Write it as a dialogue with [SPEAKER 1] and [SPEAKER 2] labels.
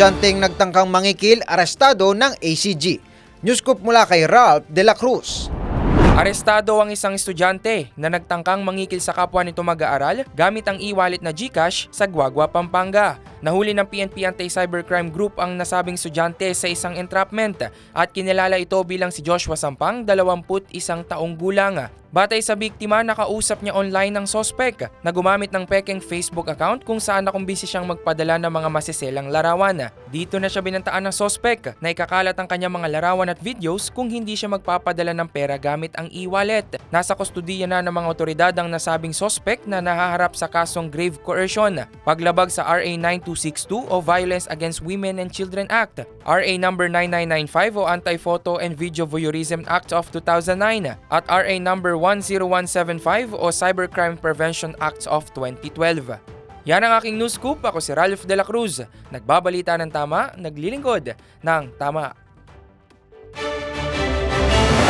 [SPEAKER 1] estudyanteng nagtangkang mangikil arestado ng ACG. Newscoop mula kay Ralph De La Cruz.
[SPEAKER 2] Arestado ang isang estudyante na nagtangkang mangikil sa kapwa nito mag-aaral gamit ang e-wallet na GCash sa Guagua, Pampanga. Nahuli ng PNP Anti-Cybercrime Group ang nasabing estudyante sa isang entrapment at kinilala ito bilang si Joshua Sampang, 21 taong gulang. Batay sa biktima, nakausap niya online ng sospek na gumamit ng pekeng Facebook account kung saan nakumbisi siyang magpadala ng mga masiselang larawan. Dito na siya binantaan ng sospek na ikakalat ang kanyang mga larawan at videos kung hindi siya magpapadala ng pera gamit ang e-wallet. Nasa kustudiya na ng mga otoridad ang nasabing sospek na nahaharap sa kasong grave coercion, paglabag sa RA 9262 o Violence Against Women and Children Act, RA number 9995 o Anti-Photo and Video Voyeurism Act of 2009 at RA number 10175 o Cybercrime Prevention Act of 2012. Yan ang aking news scoop. Ako si Ralph De La Cruz. Nagbabalita ng tama, naglilingkod ng tama.